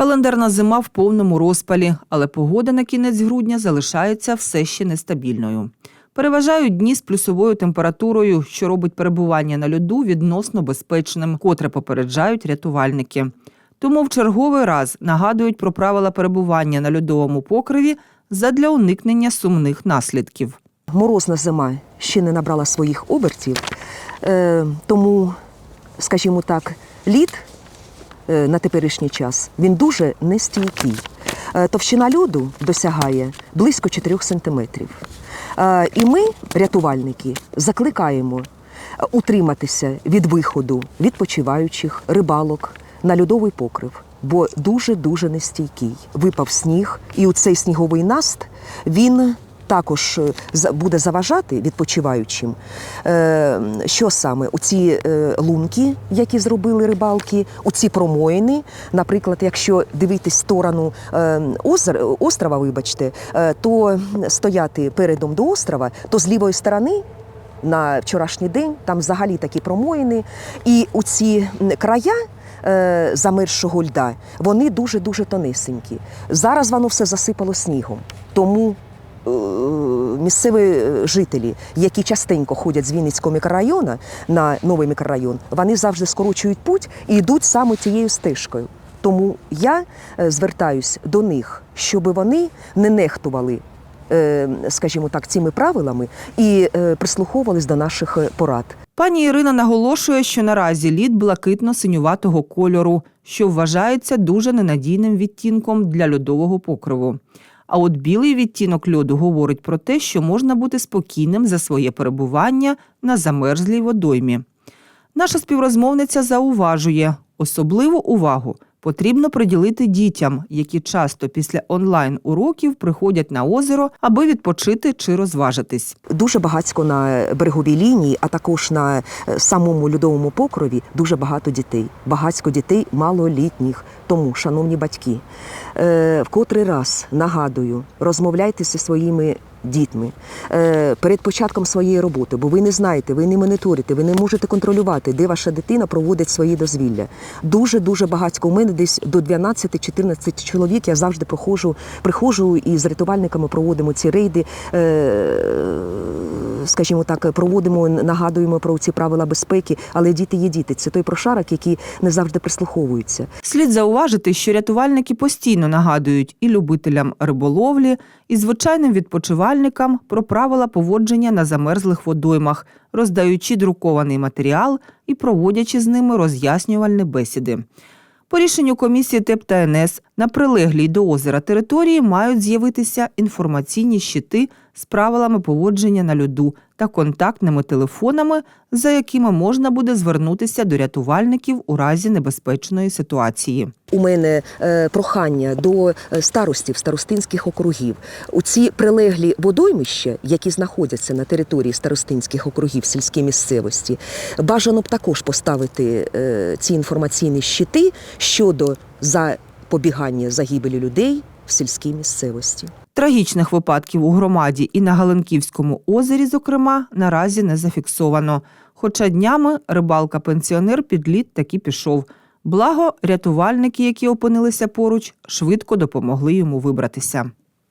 Календарна зима в повному розпалі, але погода на кінець грудня залишається все ще нестабільною. Переважають дні з плюсовою температурою, що робить перебування на льоду відносно безпечним, котре попереджають рятувальники. Тому в черговий раз нагадують про правила перебування на льодовому покриві задля уникнення сумних наслідків. Морозна зима ще не набрала своїх обертів, е, тому, скажімо так, лід на теперішній час він дуже нестійкий. Е, Товщина льоду досягає близько 4 сантиметрів. Е, І ми, рятувальники, закликаємо е, утриматися від виходу відпочиваючих, рибалок на льодовий покрив, бо дуже-дуже нестійкий. Випав сніг, і у цей сніговий наст він також е, буде заважати відпочиваючим. Е, Що саме? У ці е, лунки, які зробили рибалки, у ці промоїни. Наприклад, якщо дивитись сторону острова, вибачте, то стояти передом до острова, то з лівої сторони. На вчорашній день там взагалі такі промоїни, і у ці края е, замерзшого льда вони дуже дуже тонесенькі. Зараз воно все засипало снігом. Тому місцеві е, жителі, які частенько ходять з Вінницького мікрорайону на новий мікрорайон, вони завжди скорочують путь і йдуть саме цією стежкою. Тому я е, звертаюсь до них, щоб вони не нехтували, е, скажімо так, цими правилами і прислуховувались до наших порад. Пані Ірина наголошує, що наразі лід блакитно-синюватого кольору, що вважається дуже ненадійним відтінком для льодового покриву. А от білий відтінок льоду говорить про те, що можна бути спокійним за своє перебування на замерзлій водоймі. Наша співрозмовниця зауважує, особливу увагу потрібно приділити дітям, які часто після онлайн-уроків приходять на озеро, аби відпочити чи розважитись. Дуже багатько на береговій лінії, а також на е, самому льодовому покрові дуже багато дітей. Багатько дітей малолітніх. Тому, шановні батьки, е, в котрий раз нагадую, розмовляйте зі своїми дітьми е, перед початком своєї роботи, бо ви не знаєте, ви не моніторите, ви не можете контролювати, де ваша дитина проводить свої дозвілля. Дуже дуже багатько. У мене десь до 12-14 чоловік. Я завжди проходжу, приходжу і з рятувальниками проводимо ці рейди. Скажімо так, проводимо, нагадуємо про ці правила безпеки, але діти є діти. Це той прошарок, який не завжди прислуховується. Слід зауважити, що рятувальники постійно нагадують і любителям риболовлі, і звичайним відпочивальникам про правила поводження на замерзлих водоймах, роздаючи друкований матеріал і проводячи з ними роз'яснювальні бесіди. По рішенню комісії ТЕП та НС на прилеглій до озера території мають з'явитися інформаційні щити з правилами поводження на льоду та контактними телефонами, за якими можна буде звернутися до рятувальників у разі небезпечної ситуації. У мене е, прохання до е, старостів старостинських округів. У ці прилеглі водоймища, які знаходяться на території старостинських округів сільській місцевості, бажано б також поставити е, ці інформаційні щити щодо запобігання загибелі людей в сільській місцевості. Трагічних випадків у громаді і на Галинківському озері, зокрема, наразі не зафіксовано. Хоча днями рибалка-пенсіонер під лід таки пішов. Благо, рятувальники, які опинилися поруч, швидко допомогли йому вибратися.